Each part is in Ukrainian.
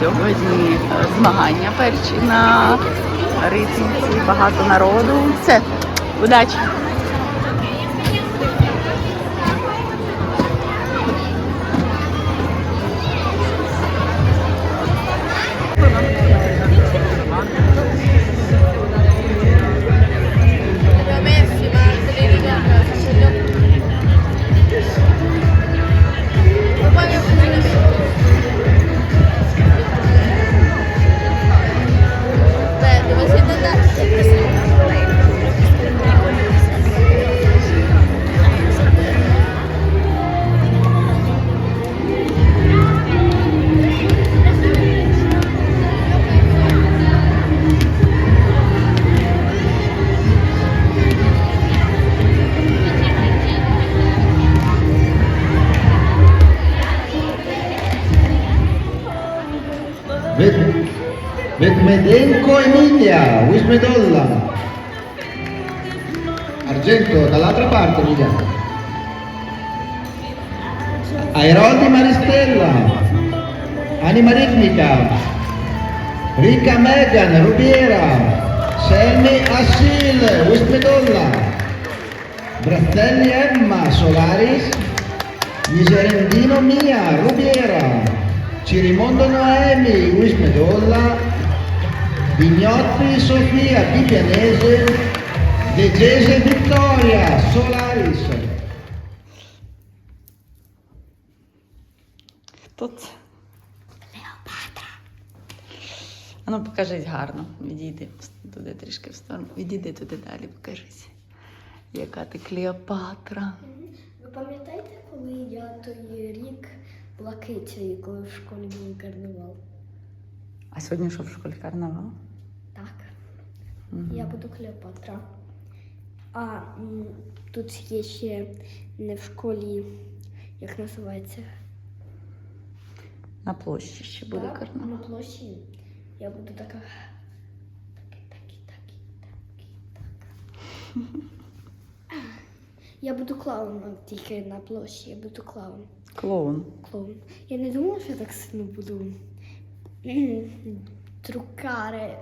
сьогодні е, змагання перші на ритміці, багато народу. Все, удачі! Vedmedenko Emilia, Wismedolla. Argento dall'altra parte Emilia. Airodi Maristella. Anima Ritmica. Rica Megan Rubiera. Sammy Assil, Wismedolla. Brattelli Emma Solaris. Miserendino Mia, Rubiera, Cirimondo Noemi, Luis Medolla, Vignotti Sofia, Di Pianese, De Gese Vittoria, Solaris. Хто це? Клеопатра. А ну покажись гарно. Відійди туди трішки в сторону. Відійди туди далі, покажись. Яка ти Клеопатра. Ви пам'ятаєте, коли я той рік була кицею, коли в школі був карнавал? А сьогодні що в школі карнавал? Так. Мгм. Я буду Клеопатра. А м, тут є ще не в школі, як називається? На площі ще буде Так, карнавал. На площі. Я буду така. Такі, такі, такі, такі, так. Я буду клоуном тільки на площі, я буду клоун. Клоун. клоун. Я не думала, що я так сильно буду друкари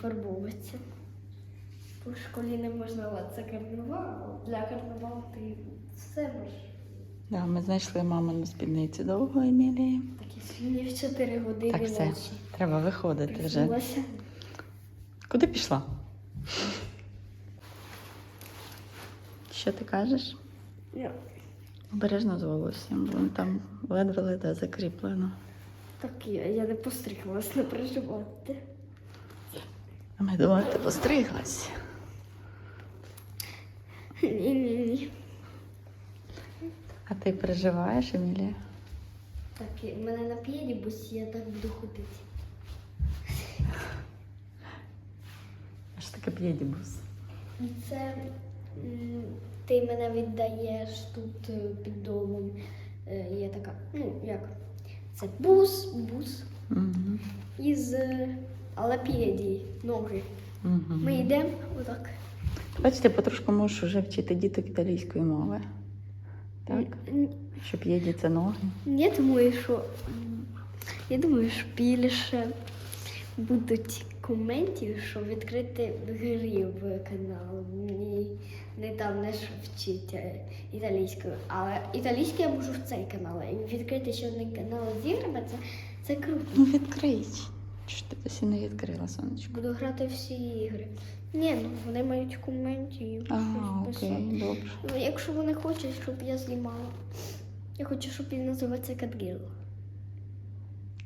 фарбовуватися. Бо в школі не можна це карнавал. Для карнавалу ти все можеш. Да, ми знайшли мамину спідницю довго Емілії. Такі в 4 години Так, все, ночі. треба виходити вже. Куди пішла? Що ти кажеш? Я- Обережно з волоссям, бо там ледве-ледве закріплено. Так, я, я не постриглась, не переживайте. А ми думали, ти постриглась. Ні-ні-ні. А ти переживаєш, Емілія? Так, мене на п'єді, бо я так буду ходити. Аж таке п'єдібус. Це ти мене віддаєш тут е, під домом. Е, Я така, ну як? Це бус, бус Угу. із е, ноги. Угу. Ми йдемо отак. Бачите, потрошку можеш вже вчити діток італійської мови. Так? Н- Що п'єді ноги. Я думаю, що я думаю, що більше будуть коментів, що відкрити грів канал. Не там не ж вчить е, італійською. Але італійську я можу в цей канал. І відкрити ще один канал з іграми, це, це круто. Ну відкрий. Що ти досі не відкрила, сонечко? Буду грати всі ігри. Ні, ну вони мають коментів. А, окей, добре. Ну, якщо вони хочуть, щоб я знімала. Я хочу, щоб він називався Катгіл.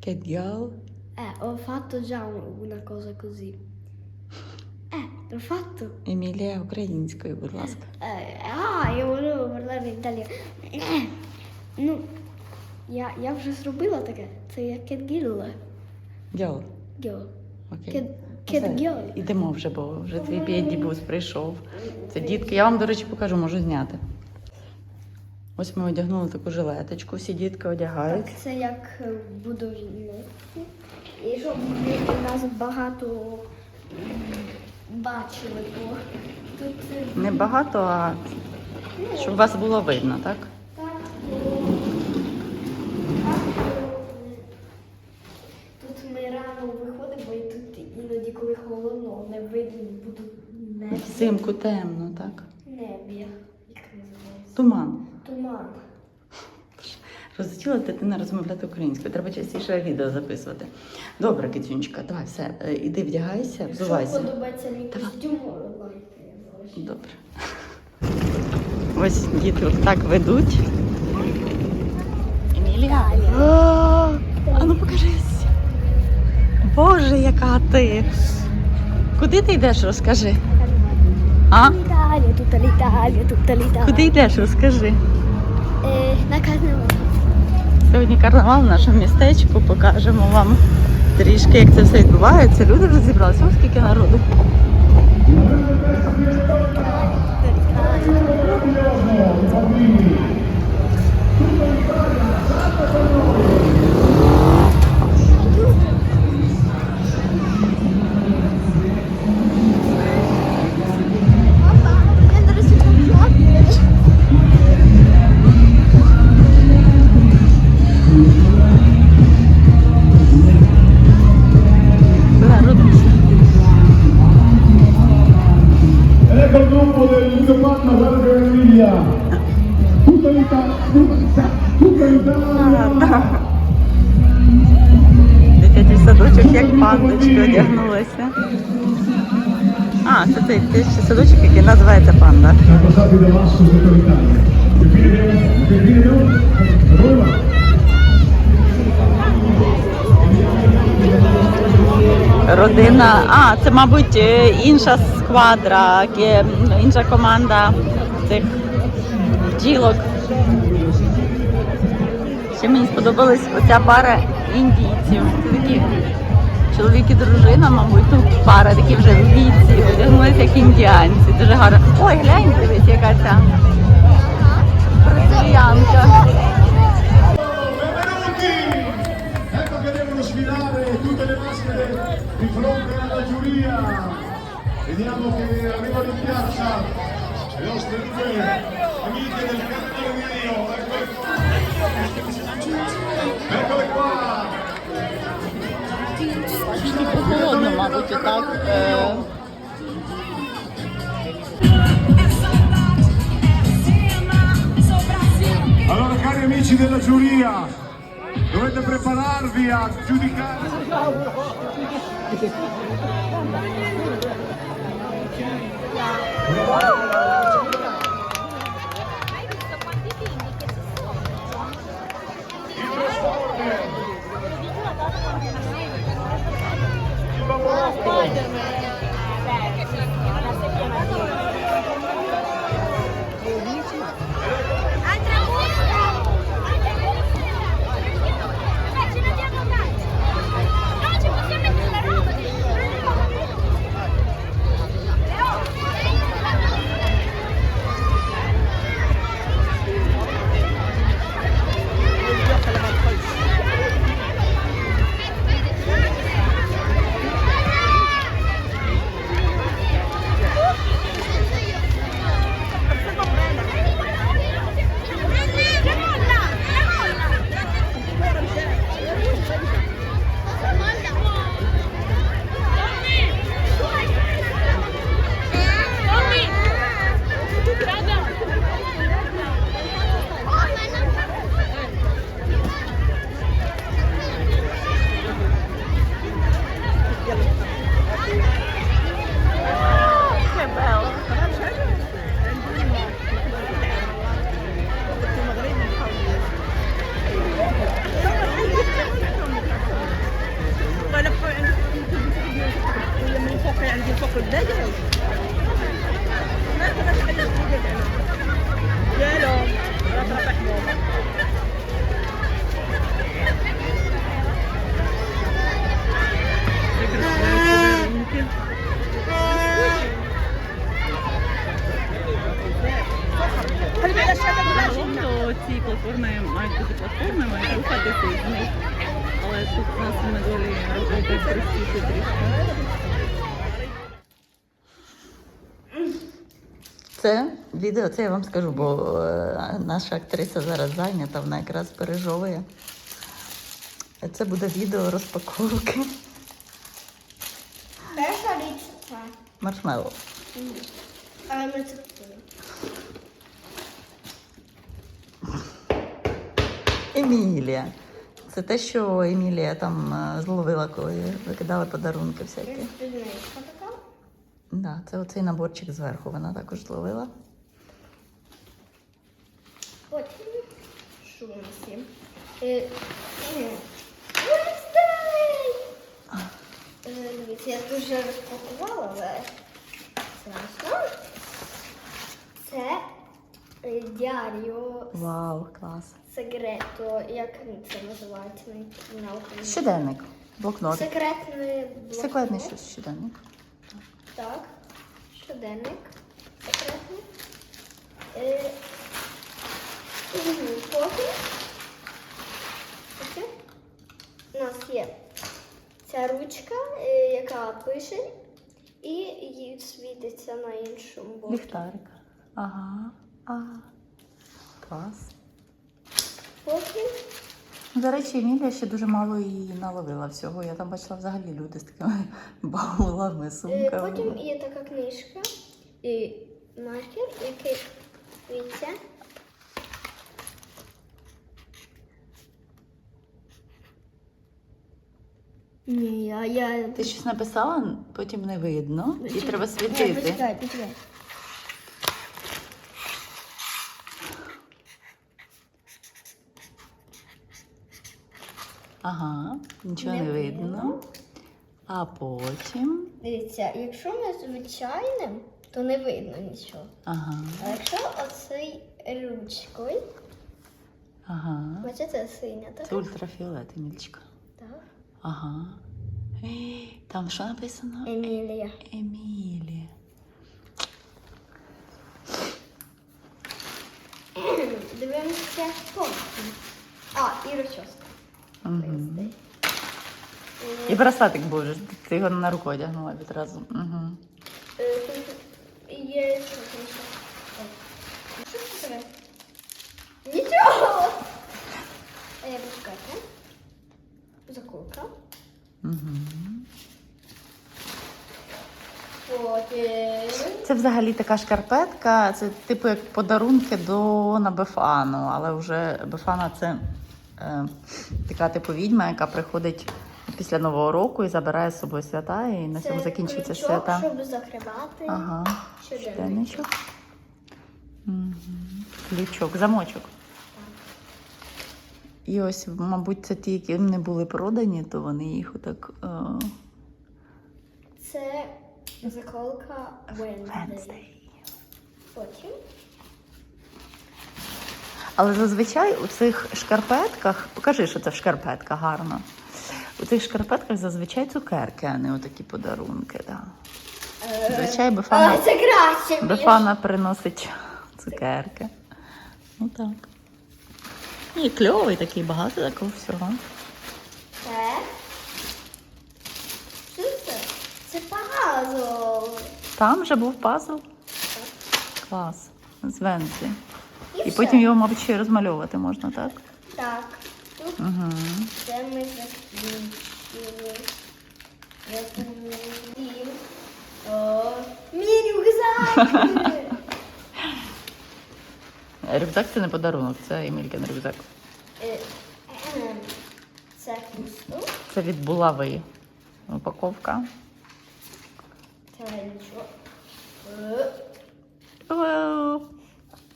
Кетгіал. Eh, ho fatto già una cosa così. L'ho. Емілія українською, будь ласка. Eh, ah, io volevo parlare in. Eh, ну, я, я вже зробила таке. Це як. Гіл. Гіл. Окей. Кетгіл. Ідемо вже, бо вже твій п'єдібус прийшов. Це дітки. Я вам, до речі, покажу, можу зняти. Ось ми одягнули таку жилеточку, всі дітки одягають. Так, це як е, носити. І щоб нас багато бачили, бо тут е, не багато, а щоб вас було видно, так? Так. Тут ми рано виходимо, і тут іноді, коли холодно, не видно, буду не Взимку темно, так? небі. Як називається? Туман. Туман. Розучила дитина розмовляти українською. Треба частіше відео записувати. Добре, кицюнечка, давай все. е, Іди вдягайся, взувайся. подобається мій костюм, Добре. Ось діти так ведуть. Емілія. А ну покажись. Боже, яка ти. Куди ти йдеш, розкажи? А? Італія, тут Італія, тут Італія. Куди йдеш, розкажи. Е, на карнавал. Сьогодні карнавал в нашому містечку. Покажемо вам трішки, як це все відбувається. Люди вже зібралися. Ось скільки народу. Народу. Siamo passati da basso tutta l'Italia. Fine abbiamo? Roma! Родина. А, це, мабуть, е, інша сквадра, інша команда цих бджілок. Ще мені сподобалась оця пара індійців. Такі чоловік і дружина, мабуть, тут пара такі вже в віці, одягнулися як індіанці. Дуже гарно. Ой, глянь, дивись, яка ця giuria. Vediamo che arrivano in piazza le nostre due amiche del Rio. Eccole qua! Eccole qua! Трішки прохолодно, мабуть, отак. Е... Allora cari amici della giuria, dovete prepararvi a giudicare. Це відео, це я вам скажу, бо е, наша актриса зараз зайнята, вона якраз пережовує. Це буде відео розпаковки Перша річ це. маршмеллоу. Але ми це Емілія. Це те, що Емілія там е, зловила, коли викидали подарунки всякі. спільничка така. Да, це оцей наборчик зверху вона також зловила. Потім що у нас є? Е, е, Е, Дивіться, я дуже розпакувала, але страшно. Це е, Діаріо Вау, клас. Секрето, як це називається на? Щоденник, блокнот. Секретний блокнот. Секретний щось щоденник. Так, щоденник секретний. Е, Потім Ось у нас є ця ручка, е, яка пише, і її світиться на іншому боку. Ліхтарик. Ага. Ага. Клас. Потім До речі, Емілія ще дуже мало її наловила всього. Я там бачила взагалі люди з такими баулами, Е, сумками. Потім є така книжка і маркер, який дивіться. Ні, я, я... Ти щось написала, потім не видно, і треба світити. Почекай, почекай. Ага, нічого не, Не видно. А потім. Дивіться, якщо ми звичайним, то не видно нічого. Ага, А якщо оцей ручкою, ага. бачите, синя, так? Це ультрафіолет, Емільчика. Так. Ага. Там що написано? Емілія. Емілія. Дивимося повністю. А, і розчоска. Угу. Е, І браслетик боже, ти його на руку одягнула відразу. Угу. е, тут Є що це таке? Нічого! Е, почекайте. Заколка. Угу. Це взагалі така шкарпетка, це типу як подарунки до на Бефану, але вже Бефана це е, така типу відьма, яка приходить після Нового року і забирає з собою свята, і на цьому Це закінчуються крючок, свята. щоб закривати. Ага, щоденничок. Угу. Ключок, замочок. І ось, мабуть, це ті, які не були продані, то вони їх отак. Е, Це заколка Wednesday. Wednesday. Потім. Але зазвичай у цих шкарпетках, покажи, що це в шкарпетках гарно. У цих шкарпетках зазвичай цукерки, а не отакі подарунки. Да. Зазвичай Бефана, це краще. Бефана приносить цукерки. Ну так. І кльовий такий, багато такого всього. Що це? Це пазл. Там вже був пазл. Клас. З Венці. І потім його, мабуть, ще розмальовувати можна, так? Так. Тут це ми закінчили. Закінчили. О, мій рюкзак! Рюкзак це не подарунок, це Емількин рюкзак. Е, ем, Це пусто. Це від булави. Упаковка. Це нічого. Е, Вау!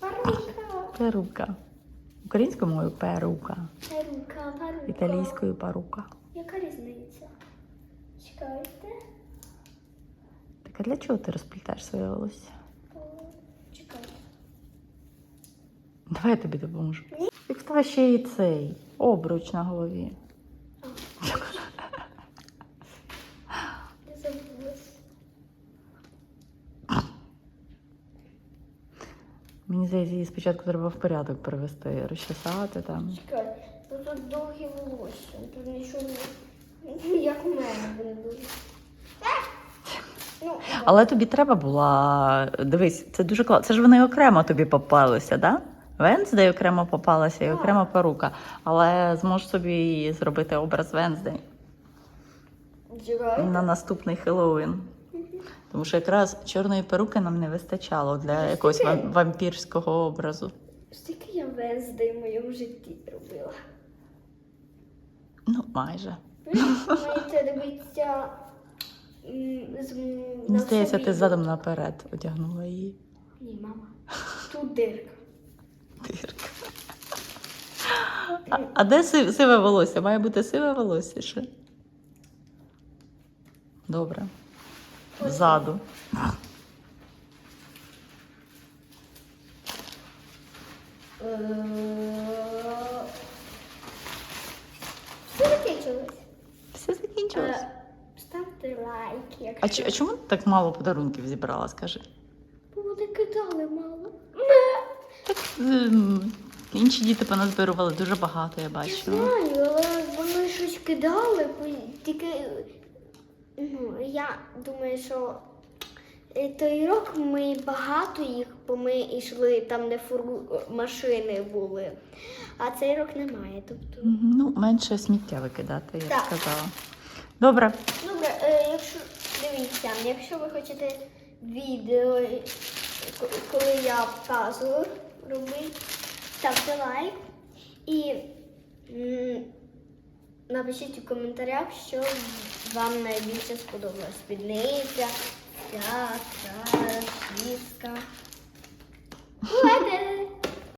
Парука. Перука. Українською мовою перука. Парука, парука. Італійською парука. Яка різниця? Чекайте. Так а для чого ти розплітаєш своє волосся? Чекайте. Давай я тобі допоможу. Як в тебе ще і цей обруч на голові. Я забулась. Мені здається, її спочатку треба в порядок привести, розчесати там. Чекай, тут довгі волосся, тут нічого не... Як у мене вони будуть. Ну, Але тобі треба була. Дивись, це дуже класно. Це ж вони окремо тобі попалися, да? Венздей окремо попалася і Так. окремо перука. Але зможеш собі зробити образ Венздей на наступний Хеллоуін. Тому що якраз чорної перуки нам не вистачало для якогось вам- вампірського образу. Скільки я Венздей в моєму житті робила? Ну, майже. Ви маєте дивитися м, з м, Мені на здається, собі. ти задом наперед одягнула її. Ні, мама. Тут дирка. Дирка. А, а де си- сиве волосся? Має бути сиве волосся ще. Добре. Ззаду. Е, Все закінчилось. Все закінчилось. Е, Ставте лайк, А, ч- а чому ти так мало подарунків зібрала, скажи? Бо вони кидали мало. Ем, Інші діти поназбирували дуже багато, я бачила. Знаю, але вони щось кидали, бо тільки я думаю, що е, той рок ми багато їх, бо ми йшли там, де фуру машини були. А цей рок немає. Тобто. Ну, менше сміття викидати, я б Так. сказала. Добре. Добре, е, якщо дивіться, якщо ви хочете відео, коли я пазл роблю, ставте лайк і напишіть у коментарях, що вам найбільше сподобалось. Спідниця, ця, ця. Бувайте!